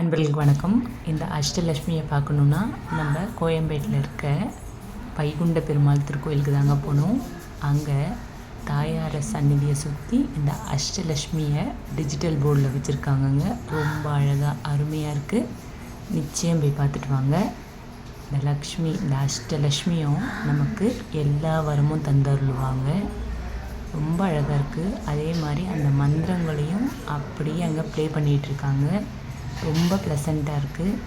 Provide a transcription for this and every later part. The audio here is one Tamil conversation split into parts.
அன்பர்களுக்கு வணக்கம். இந்த அஷ்டலட்சுமியை பார்க்கணுன்னா நம்ம கோயம்பேட்டில் இருக்க வைகுண்ட பெருமாள் திருக்கோயிலுக்கு தாங்க போகணும். அங்கே தாயார சந்நிதியை சுற்றி இந்த அஷ்டலட்சுமியை டிஜிட்டல் போர்டில் வச்சுருக்காங்கங்க. ரொம்ப அழகாக அருமையாக இருக்குது நிச்சயம் போய் பார்த்துட்டு வாங்க. இந்த லக்ஷ்மி இந்த அஷ்டலட்சுமியும் நமக்கு எல்லா வரமும் தந்தருளுவாங்க. ரொம்ப அழகாக இருக்குது அதே மாதிரி அந்த மந்திரங்களையும் அப்படியே அங்கே ப்ளே பண்ணிகிட்ருக்காங்க ரொம்ப ப்ளசண்ட்டாக இருக்குது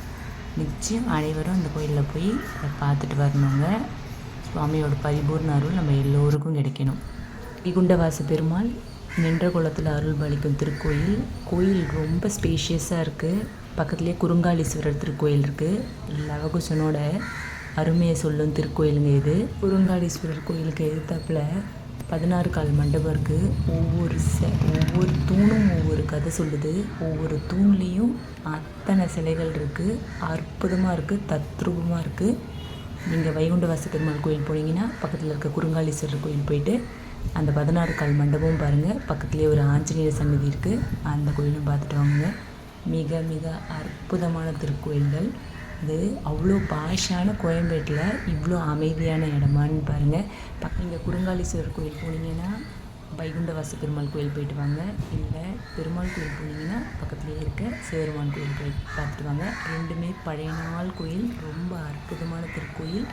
நிச்சயம் அனைவரும் அந்த கோயிலில் போய் அதை பார்த்துட்டு வரணுங்க. சுவாமியோட பரிபூர்ண அருள் நம்ம எல்லோருக்கும் கிடைக்கணும். இகுண்டவாச பெருமாள் நின்ற குளத்தில் அருள் பலிக்கும் திருக்கோயில். கோயில் ரொம்ப ஸ்பேஷியஸாக இருக்குது பக்கத்துலேயே குறுங்காலீஸ்வரர் திருக்கோயில் இருக்குது லவகுசனோட அருமையை சொல்லும் திருக்கோயிலுங்க இது. குறுங்காலீஸ்வரர் கோயிலுக்கு எதிர்த்தாப்புல பதினாறு கால் மண்டபம் இருக்குது ஒவ்வொரு செ ஒவ்வொரு தூணும் ஒவ்வொரு கதை சொல்லுது. ஒவ்வொரு தூண்லேயும் அத்தனை சிலைகள் இருக்குது அற்புதமாக இருக்குது தத்ரூபமாக இருக்குது நீங்கள் வைகுண்ட பெருமாள் கோயில் போனீங்கன்னா பக்கத்தில் இருக்க குறுங்காலீஸ்வரர் கோயில் போயிட்டு அந்த பதினாறு கால் மண்டபமும் பாருங்கள் பக்கத்துலேயே ஒரு ஆஞ்சநேயர் சன்னதி இருக்குது அந்த கோயிலும் பார்த்துட்டு வாங்க மிக மிக அற்புதமான திருக்கோயில்கள். அது அவ்வளோ பாஷான கோயம்பேட்டில் இவ்வளோ அமைதியான இடமான்னு பாருங்கள் பக்கம் இங்கே குறுங்காலீஸ்வரர் கோயில் போனீங்கன்னா வைகுண்டவாச பெருமாள் கோயில் போயிட்டு வாங்க. இல்லை பெருமாள் கோயில் போனீங்கன்னா பக்கத்துலேயே இருக்க சிவருமான் கோயில் போய் பார்த்துட்டு வாங்க. ரெண்டுமே பழைய நாள் கோயில் ரொம்ப அற்புதமான திருக்கோயில்.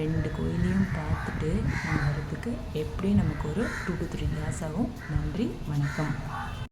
ரெண்டு கோயிலையும் பார்த்துட்டு நம்ம வரதுக்கு எப்படியும் நமக்கு ஒரு டூ டு த்ரீ இயர்ஸ் ஆகும். நன்றி வணக்கம்.